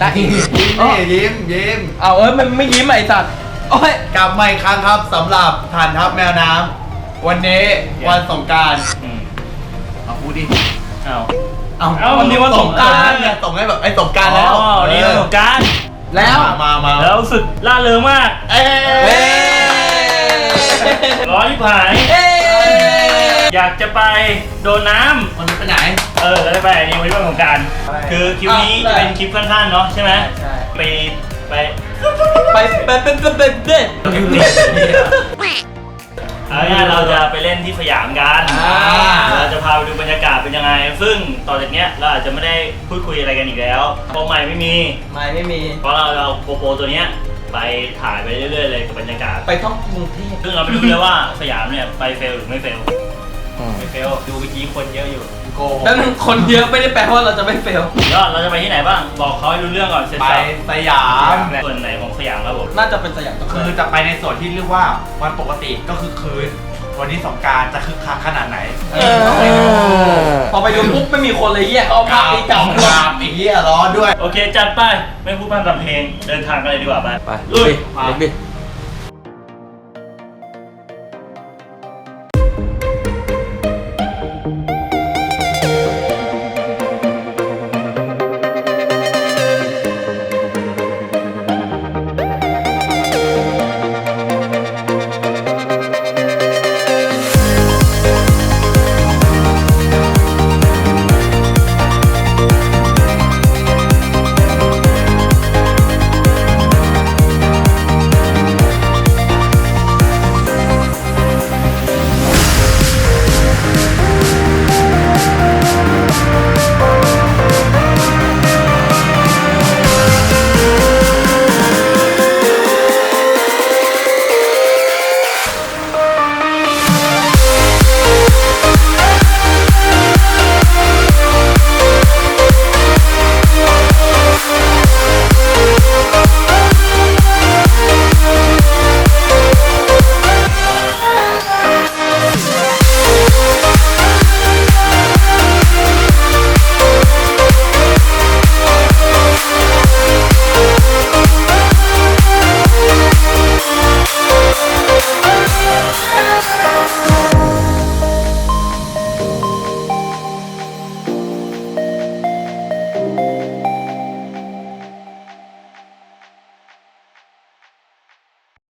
ตาอียิ้มนี่ยิ้มยิ้มเอาเอ้ยมันไม่ยิ้มไอ้สัตว์โอ้ยกลับมาอีกครั้งครับสำหรับฐานทัพแมวน้ำวันนี้วันสงกรารอืมเอาพูดดิเอา เอาเอ้าวันนี้วันสงกรานต์ เนี่ยส่งให้แบบไอ้สงกรารแล้วอ๋อวันนี้วันสงกรารแล้ว มามามาแล้วรู้สึกล่าเริงมาก เอ้เอ้ย ร้อนที่ผาย เอ้ย อยากจะไปโดนน้ำมันไปไหนเออแล้วไปอันนี้วันนี้วันสงกราร ไป คือคลิปนี้อะจะเป็นคลิปสั้นๆเนาะใช่ไหมใช่ไปไปไปไปเป็นเป็นเป็นเด็ดเอาง่ายๆเราจะไปเล่นที่สยามกันอ่า เราจะพาไปดูบรรยากาศเป็นยังไง ซึ่งต่อจากเนี้ยเราอาจจะไม่ได้พูดคุยอะไรกันอีกแล้วเพราะไม่ไม่มี ไม่ไม่มี เพราะเราเราโกโปรตัวเนี้ยไปถ่ายไปเรื่อยๆเลยกับบรรยากาศ ไปท่องกรุงเทพซึ่งเราไม่รู้เลยว่าสยามเนี่ยไปเฟลหรือไม่เฟล ไม่เฟลดูเมื่อกี้คนเยอะอยู่โกหกแล้วคนเยอะไม่ได้แปลว่าเราจะไม่เฟลยอดเราจะไปที่ไหนบ้าง บอกเขาให้รู้เรื่องก่อนเสร็จไปสับสยามส่วนไหนของสยามครับผมน่าจะเป็นสยามสแควคือร์จะไปในส่วนที่เรียกว่าวันปกติก็คือคืน วันนี้สงกรารจะคึกคักขนาดไหนเออ พอไปดูปุ๊บไม่มีคนเลยเหี้ยเอาภาพนี้กลับกราบไอ้เหี้ยร้อนด้วย โอเค จัดไป ไม่พูดพร่ำทำเพลง เดินทางกันเลยดีกว่าไป ไปลุยมาลุยดิ